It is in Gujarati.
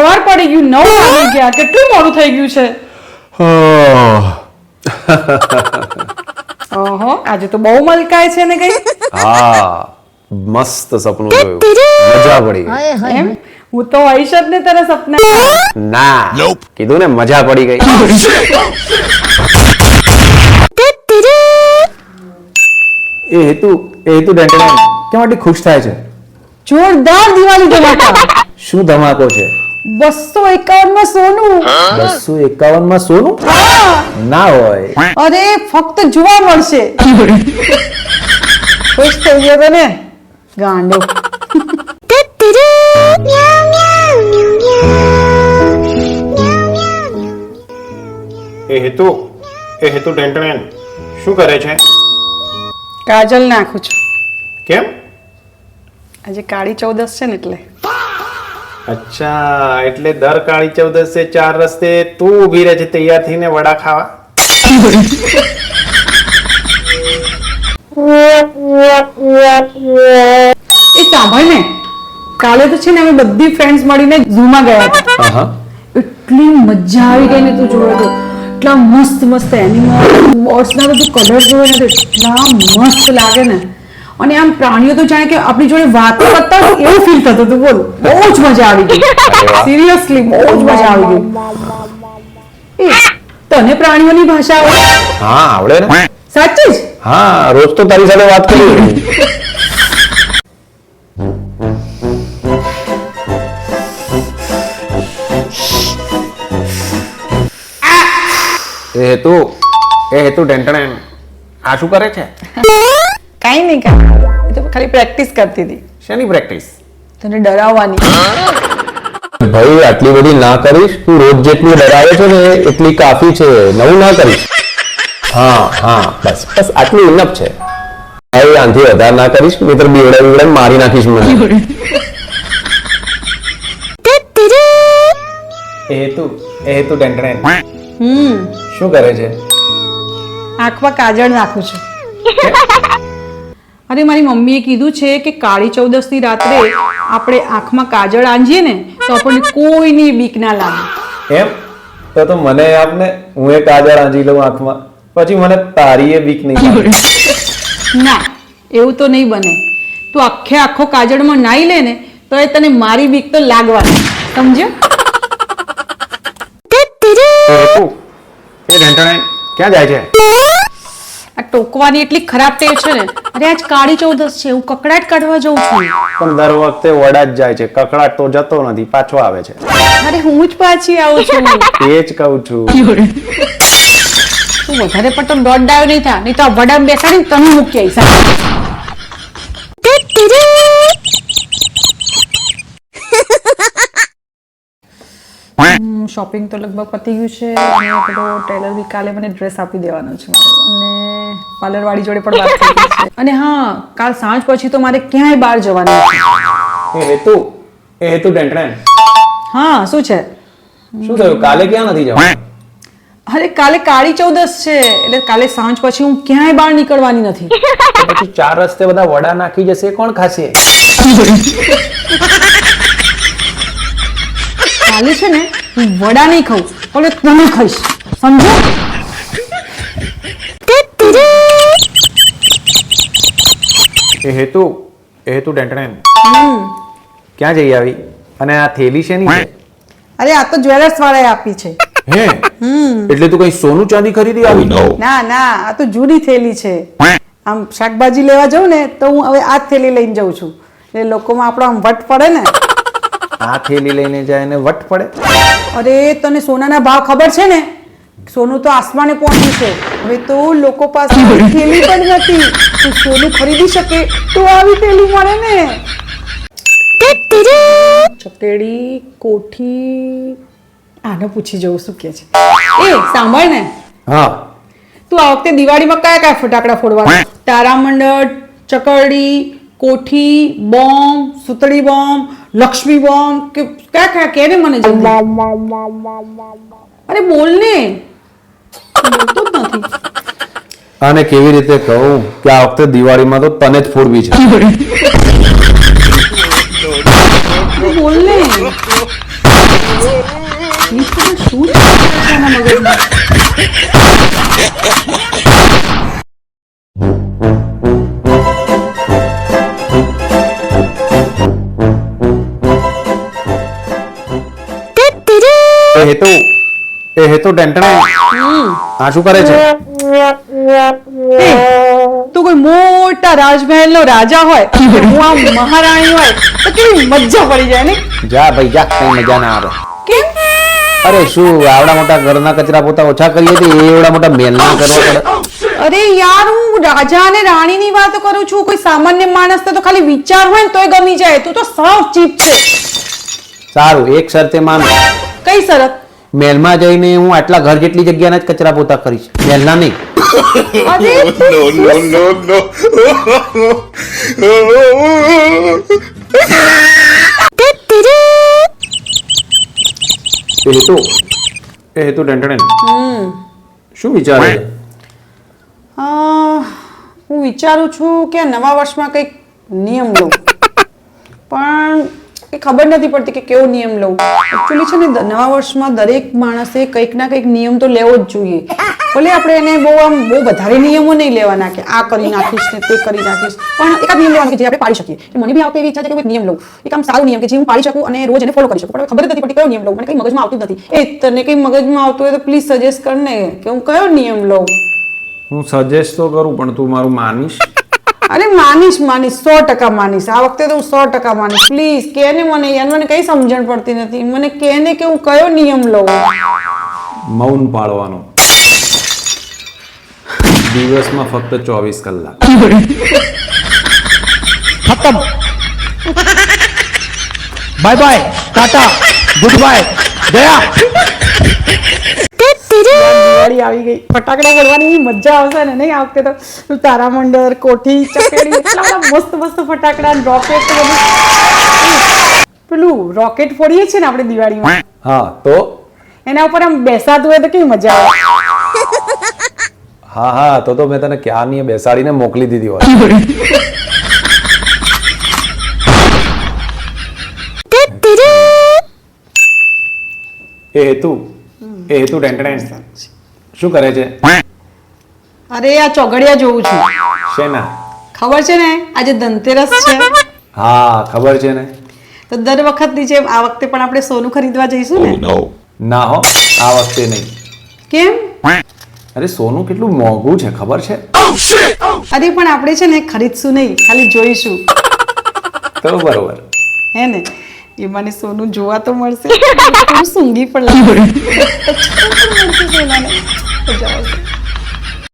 સવાર પડી ગયું નવ વાગી ગયા. કેટલું મોડું થઈ ગયું છે? ઓહો આજે તો બહુ મલકાય છે ને કઈ? હા મસ્ત સપનું જોયું. મજા પડી. એમ? હું તો હોઈશ ને તારા સપના ના કીધું ને મજા પડી ગઈ. એ હેતુ એ હેતુ ડેન્ટલ કેમ આટલી ખુશ થાય છે? જોરદાર દિવાળી ધમાકા. શું ધમાકો છે? બસો એકાવનમાં સોનું? બસો એકાવનમાં સોનું? ના હોય. અરે ફક્ત જોવા મળશે. ખુશ થઈ ગયો તો ને ગાંડો. એ હેતુ એ હેતુ ટેન્ટણેન શું કરે છે? કાજલ નાખું છું. કેમ? આજે કાળી ચૌદસ છે ને એટલે. અચ્છા એટલે દર કાળી ચૌદસે ચાર રસ્તે તું ઊભી રહે છે તૈયાર થઈને વડા ખાવા. એ સાંભળ ને કાલે તો છે ને અમે બધી ફ્રેન્ડ્સ મળીને ઝૂમાં ગયા હતા. એટલી મજા આવી ગઈ ને તું જોયો તો. એટલા મસ્ત મસ્ત એનિમલ બોર્ડ્સના બધું કલર જોયો ને એટલા મસ્ત લાગે ને. અને આમ પ્રાણીઓ તો જાણે કે આપણી જોડે વાતો કરતા એવું ફીલ થતું હતું. બોલ બહુ જ મજા આવી ગઈ. સિરિયસલી બહુ જ મજા આવી ગઈ. એ તને પ્રાણીઓની ભાષા આવડે? હા આવડે ને. સાચી જ? હા રોજ તો તારી સાથે વાત કરી એ હેતુ એ હેતુ ટેન્ટણે આ શું કરે છે? નહીં કાંઈ એ તો ખાલી પ્રેક્ટિસ કરતી હતી. શેની પ્રેક્ટિસ તને ડરાવવાની. ભાઈ આટલી બધી ના કરીશ? તું રોજ જેટલી ડરાવે છે ને એટલી કાફી છે. નવું ના કરીશ. હા હા બસ બસ આટલું ઇનફ છે. ભાઈ આનાથી વધારે ના કરીશ નહીતર બીવડે બીવડે મારી નાખીશ મને. એ હેતુ એ હમ. શું કરે છે? આંખમાં કાજળ નાખું છું. અરે મારી મમ્મીએ કીધું છે કે કાળી ચૌદસની રાત્રે આપણે આંખમાં કાજળ આંજીએ ને તો આપણને કોઈની બીક ના લાગે. એમ? તો તો મને આપને હું એ કાજળ આંજી લઉં આંખમાં. પછી મને તારી એ બીક નહીં લાગે. ના એવું તો નહીં બને. તું આખે આખો કાજળમાં નાઈ લે ને તો એ તને મારી બીક તો લાગવાની. સમજ્યો? એ ક્યાં જાય છે? આ ટોકવાની એટલી ખરાબ ટેવ છે ને અરે આજ કાળી ચૌદસ છે હું કકડાટ કાઢવા જઉં છું. પણ દર વખતે વડા જ જાય છે કકડાટ તો જતો નથી પાછો આવે છે. અરે હું જ પાછી આવું છું. એ જ કહું છું. તું વધારે પડતો દોડ ડાયો નહીં થા નહીં તો આ વડામ બેસાડીને તમે મૂકી આવીશ. શોપિંગ તો લગભગ પતી ગયું છે. અને પેલો ટેલર બી કાલે મને ડ્રેસ આપી દેવાનો છે અને પાર્લર વાળી જોડે પણ વાત થઈ છે. અને હા કાલ સાંજ પછી તો મારે ક્યાંય બહાર જવાનું છે એ હેતુ એ હેતુ ડેન્ટ્રેન હા શું છે? શું થયું? કાલે ક્યાં નથી જવાનું? અરે કાલે કાળી ચૌદસ છે. એટલે કાલે સાંજ પછી હું ક્યાંય બહાર નીકળવાની નથી. પછી ચાર રસ્તે બધા વડા નાખી જશે કોણ ખાશે? કાલે છે ને હું વડા નહીં ખાઉં પણ તમે ખાઈશ. સમજો? એ હેતુ એ હેતુ ટેન્ટણે ક્યાં જઈ આવી? અને આ થેલી છે? ની અરે આ તો જ્વેલર્સ વાળાએ આપી છે. હે? એટલે તું કઈ સોનું ચાંદી ખરીદી આવી? ના ના આ તો જૂની થેલી છે. આમ શાકભાજી લેવા જાઉં ને તો હું હવે આ થેલી લઈને જાઉં છું. એટલે લોકોમાં આપણો આમ વટ પડે ને. આ થેલી લઈને જાય ને વટ પડે? અરે તને સોનાના ભાવ ખબર છે ને? સોનું તો આસમાને પહોંચ્યું છે. હવે તો લોકો પાસે થેલી પણ નથી. તું સોનું ખરીદી શકે તો આવી થેલી મળે ને. ચકેડી કોઠી. આને પૂછી જવું શું કે છે. એ સાંભળ ને. હા. તું આ વખતે દિવાળીમાં કયા કયા ફટાકડા ફોડવાના તારામંડળ ચકરડી કોઠી બોમ્બ સુતળી બોમ્બ લક્ષ્મી બોમ્બ કે ક્યાં ક્યાં કે મને જલ્દી અરે બોલ ને. બોલતો જ નથી. અને કેવી રીતે કહું કે આ વખતે દિવાળીમાં તો તને જ ફોડવી છે. બોલ ને. શું છે? મગજમાં એ હેતુ ટેન્ટણે આ શું કરે છે? તો કોઈ મોટા રાજમહેલ નો રાજા હોય હું આમ મહારાણી હોય તો કેવી મજા પડી જાય ને જા ભાઈ જા કઈ મજા ના આવે. કેમ? અરે શું આવડા મોટા ઘરના કચરા પોતા ઓછા કરીએ તો એવડા મોટા મેલના કરવા પડે. અરે યાર હું રાજા અને રાણીની વાત કરું છું કોઈ સામાન્ય માણસ તો ખાલી વિચાર હોય ને તોય ગમી જાય તું તો સાવ ચીપ છે. સારું એક શરતે માન. કઈ શરત? મહેલમાં જઈને હું આટલા ઘર જેટલી જગ્યાના જ કચરા પોતા કરીશ. મહેલના નહીં. એ એ શું વિચારે હું વિચારું છું કે નવા વર્ષમાં કંઈક નિયમ લઉં. પણ એ ખબર નથી પડતી કે કેવો નિયમ લઉં એકચ્યુઅલી છે ને નવા વર્ષમાં દરેક માણસે કંઈક ના કંઈક નિયમ તો લેવો જ જોઈએ. ભલે આપણે એને બહુ આમ, બહુ વધારે નિયમો નહીં લેવાના કે આ કરી નાખીશ ને તે કરી નાખીશ, પણ એકાદ નિયમ લેવાનો કે જે આપણે પાડી શકીએ. કે મને બી આવતો એવી ઈચ્છા છે કે હું નિયમ લઉં. એક આમ સારો નિયમ કે જે હું પાડી શકું અને રોજ એને ફોલો કરી શકું. પણ ખબર નથી પડતી કયો નિયમ લઉં. મને કંઈ મગજમાં આવતું નથી. એ તને કંઈ મગજમાં આવતું હોય તો પ્લીઝ સજેસ્ટ કર ને કે હું કયો નિયમ લઉં. હું સજેસ્ટ તો કરું, પણ તું મારું માનીશ. અરે માનીશ માનીશ સો ટકા માનીશ. આ વખતે તો હું સો ટકા માનીશ. પ્લીઝ કેને મને યાર મને કઈ સમજણ પડતી નથી. મને કેને કે હું કયો નિયમ લઉં? મૌન પાળવાનો. દિવસમાં ફક્ત ચોવીસ કલાક. ખતમ. Bye bye tata good bye ગયા દિવાળી આવી ગઈ. ફટાકડા ફોડવાની મજા આવશે ને? નહીં આ વખતે તો તારામંડળ કોઠી ચકેડી એટલા બધા મસ્ત મસ્ત ફટાકડા રોકેટ પેલું રોકેટ ફોડીએ છીએ ને આપણે દિવાળીમાં? હા તો? એના ઉપર આમ બેસાતું હોય તો કેવી મજા આવે? હા હા તો તો મેં તને ક્યારની બેસાડીને મોકલી દીધી હોય. એ હેતુ એ હેતુ ટેન્ટણે શું કરે છે? અરે આ ચોગડિયા જોઉં છું. શેના? ખબર છે ને? આજે ધનતેરસ છે. હા ખબર છે ને. તો દર વખતની જેમ આ વખતે પણ આપણે સોનું ખરીદવા જઈશું ને? ના હો આ વખતે નહીં. કેમ? અરે સોનું કેટલું મોંઘું છે ખબર છે? અરે પણ આપણે છે ને ખરીદશું નહીં ખાલી જોઈશું. તો બરોબર. હે ને? એ મને સોનું જોવા તો મળશે સૂંઘી પણ લાગે. સોનાને મજા આવશે